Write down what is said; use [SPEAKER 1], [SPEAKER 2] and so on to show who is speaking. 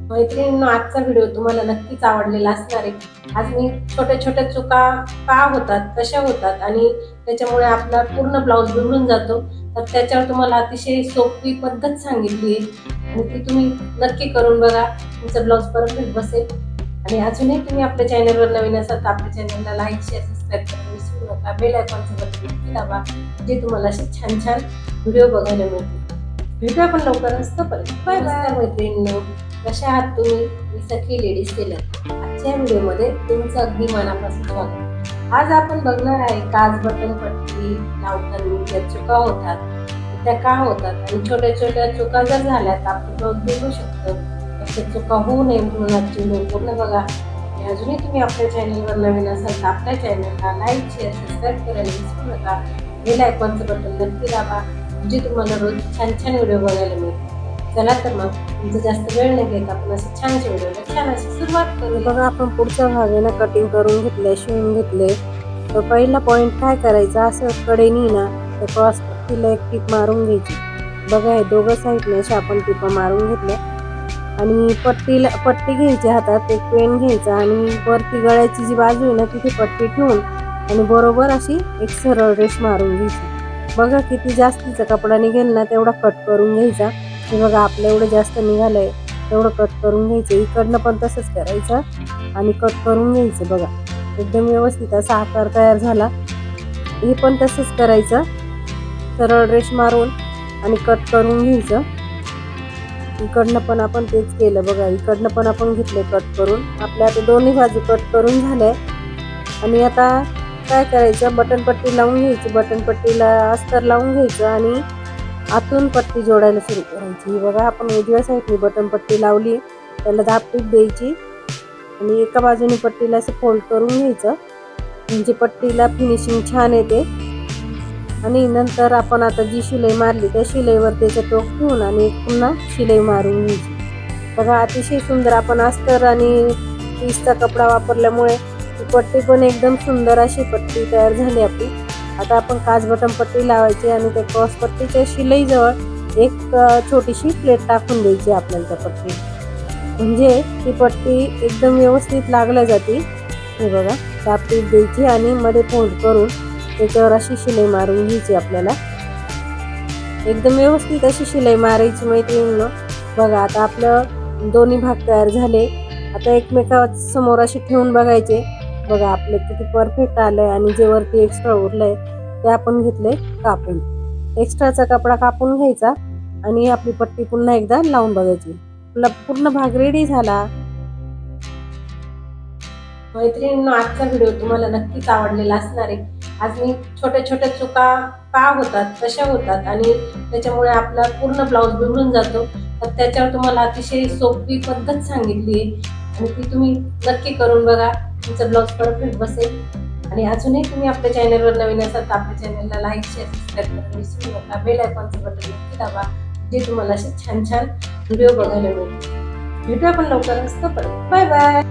[SPEAKER 1] मैत्रिणींना आजचा व्हिडिओ तुम्हाला नक्कीच आवडलेला असणार आहे. आज मी छोट्या छोट्या चुका का होतात कशा होतात आणि त्याच्यामुळे आपला पूर्ण ब्लाऊज बिघडून जातो तर त्याच्यावर तुम्हाला अतिशय सोपी पद्धत सांगितली आहे. आणि ती तुम्ही नक्की करून बघा. तुमचं ब्लाऊज परफेक्ट बसेल. आणि अजूनही तुम्ही आपल्या चॅनलवर नवीन असाल तर आपल्या चॅनलला लाईक शेअर सबस्क्राईब करायला विसरू नका बेल आयकॉनचं बटन नक्की दाबा जे तुम्हाला असे छान छान व्हिडिओ बघायला मिळतील भेटू आपण लवकरच तोपर्यंत बाय बाय मैत्रिणींनो कशा आहात तुम्ही मी सखी लेडीज टेलर आजच्या व्हिडिओमध्ये तुमचं अगदी मनापासून स्वागत आज आपण बघणार आहे काच बटन पट्टी लावताना ज्या चुका होतात त्या का होतात आणि छोट्या छोट्या चुका जर झाल्या तर आपण ब्लाऊज बिघडू शकतं अशा चुका होऊ नये म्हणून आजची पूर्ण बघा. आणि अजूनही तुम्ही आपल्या चॅनलवर नवीन असाल तर आपल्या चॅनलला लाईक शेअर सबस्क्राईब करायला विसरू नका. बेल आयकॉनचं बटन नक्की दाबा. म्हणजे तुम्हाला रोज छान छान व्हिडिओ बघायला मिळतील. चला तर मग तुमचं जास्त वेळ नाही घेत आपण असं छान व्हिडिओला छान अशी सुरुवात करू बघा आपण पुढच्या भागाने कटिंग करून घेतले शिवून घेतले तर पहिला पॉईंट काय करायचा? असं कडेनी ना तर क्रॉस तिला एक टीप मारून घ्यायची. बघा हे दोघं साईडने अशा आपण टिपा मारून घेतल्या. आणि पट्टीला पट्टी घ्यायची हातात एक पेन घ्यायचा आणि वरती गळ्याची जी बाजू आहे ना तिथे पट्टी ठेवून आणि बरोबर अशी एक सरळ रेष मारून घ्यायची. बघा किती जास्तीचा कपडा निघेल ना तेवढा कट करून घ्यायचा. हे बघा आपलं एवढं जास्त निघालंय तेवढं कट करून घ्यायचं. इकडनं पण तसंच करायचं आणि कट करून घ्यायचं बघा. एकदम व्यवस्थित असा आकार तयार झाला. हे पण तसंच करायचं. सरळ रेष मारून आणि कट करून घ्यायचं. इकडनं पण आपण तेच केलं बघा. इकडनं पण आपण घेतले कट करून. आपल्या आता दोन्ही बाजू कट करून झाल्या. आणि आता काय करायचं? बटन पट्टी लावून घ्यायची. बटन पट्टीला अस्तर लावून घ्यायचं आणि आतून पट्टी जोडायला सुरू करायची. ही बघा आपण उजव्या साईडनी बटन पट्टी लावली. त्याला दाबटीप द्यायची. आणि एका बाजूने पट्टीला असं फोल्ड करून घ्यायचं. म्हणजे पट्टीला फिनिशिंग छान येते. आणि नंतर आपण आता जी शिलाई मारली त्या शिलाईवर त्याचं टोक ठेवून आणि एक पुन्हा शिलाई मारून घ्यायची. बघा अतिशय सुंदर आपण अस्तर आणि पीसचा कपडा वापरल्यामुळे पट्टी पण एकदम सुंदर अशी पट्टी तयार झाली आपली. आता आपण काच बटन पट्टी लावायची आणि त्या क्रॉस पट्टीच्या शिलाईजवळ एक छोटीशी प्लेट टाकून द्यायची आपल्याला त्या पट्टी. म्हणजे ती पट्टी एकदम व्यवस्थित लागल्या जाते. हे बघा दाबटीप द्यायची आणि मध्ये फोल्ड करून त्याच्यावर अशी शिलाई मारून घ्यायची आपल्याला. एकदम व्यवस्थित अशी शिलाई मारायची मैत्रिणीनं. बघा आता आपलं दोन्ही भाग तयार झाले. आता एकमेका समोर अशी ठेवून बघायचे. बघा आपलं किती परफेक्ट आलंय आणि जे वरती एक्स्ट्रा उरलंय ते आपण घेतलंय कापून. एक्स्ट्राचा कपडा कापून घ्यायचा आणि आपली पट्टी पुन्हा एकदा लावून बघायची. आपला पूर्ण भाग रेडी झाला. मैत्रिणींनो आजचा व्हिडिओ तुम्हाला नक्कीच आवडलेला असणार आहे. आज मी छोट्या छोट्या चुका का होतात कशा होतात आणि त्याच्यामुळे आपला पूर्ण ब्लाऊज बिघडून जातो तर त्याच्यावर तुम्हाला अतिशय सोपी पद्धत सांगितली आहे. आणि ती तुम्ही नक्की करून बघा. तुमचं ब्लाऊज परफेक्ट बसेल. आणि अजूनही तुम्ही आपल्या चॅनलवर नवीन असाल तर आपल्या चॅनलला लाईक शेअर सबस्क्राईब करायला विसरू नका. बेल आयकॉनचं बटन नक्की दाबा जे तुम्हाला असे छान छान व्हिडिओ बघायला मिळतील. भेटू आपण लवकरच. तोपर्यंत बाय बाय.